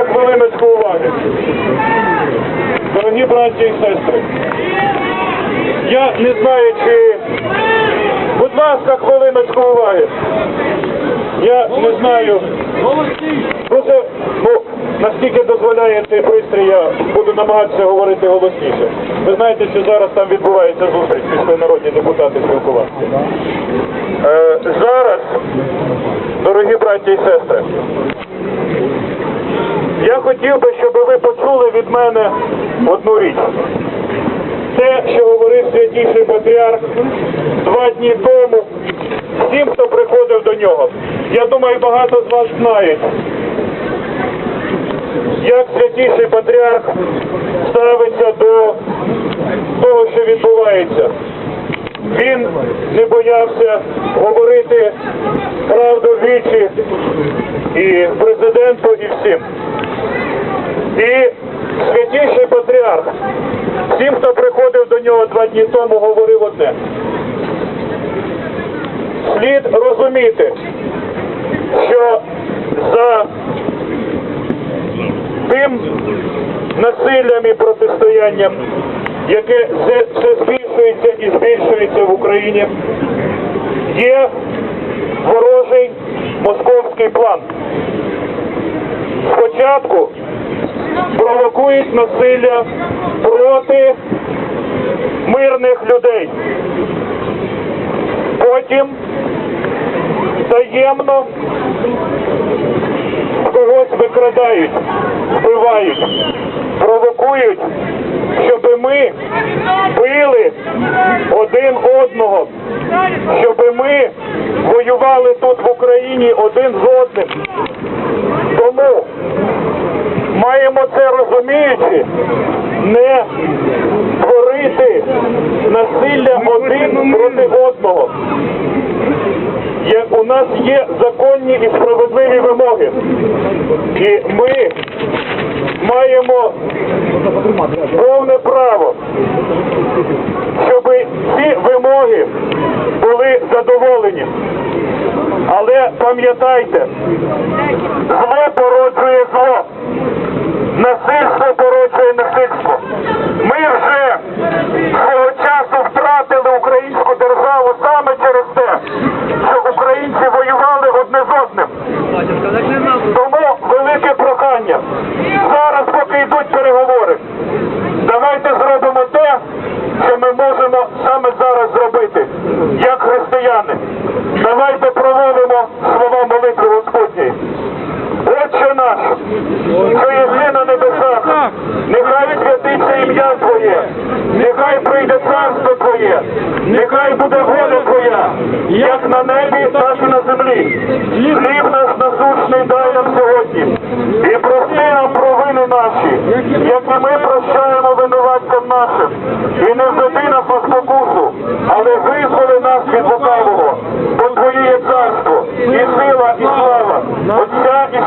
ласка, хвилиночку уваги. Дорогі браті і сестри, я не знаю, чи... Будь ласка, хвилиночку уваги. Я не знаю. Просто, ну, наскільки дозволяє цей пристрій, я буду намагатися говорити голосніше. Ви знаєте, що зараз там відбувається зустріч, пішли народні депутати спілкуватися. Е, зараз, дорогі браті і сестри, я хотів би, щоб ви почули від мене одну річ. Те, що говорив святіший патріарх два дні тому, всім, хто приходив до нього. Я думаю, багато з вас знають, як святіший патріарх ставиться до того, що відбувається. Він не боявся говорити правду вічі і президенту, і всім. І святіший патріарх всім, хто приходив до нього два дні тому, говорив одне. Слід розуміти, що за тим насиллям і протистоянням, яке все, збільшується і збільшується в Україні, є ворожий московський план. Спочатку провокують насилля проти мирних людей. Потім таємно когось викрадають, вбивають, провокують, щоб ми били один одного, щоб ми воювали тут в Україні один з одним. Маємо це розуміючи, не творити насилля один проти одного. Є, у нас є законні і справедливі вимоги. І ми маємо повне право, щоб ці вимоги були задоволені. Але пам'ятайте, ім'я Твоє, нехай прийде царство Твоє, нехай буде воля Твоя, як на небі, так і на землі. Хліб наш насущний дай нам сьогодні, і прости нам провини наші, як і ми прощаємо винуватцям нашим. І не введи нас на спокусу, але визволи нас від лукавого, бо Твоє є царство, і сила, і слава, Отця і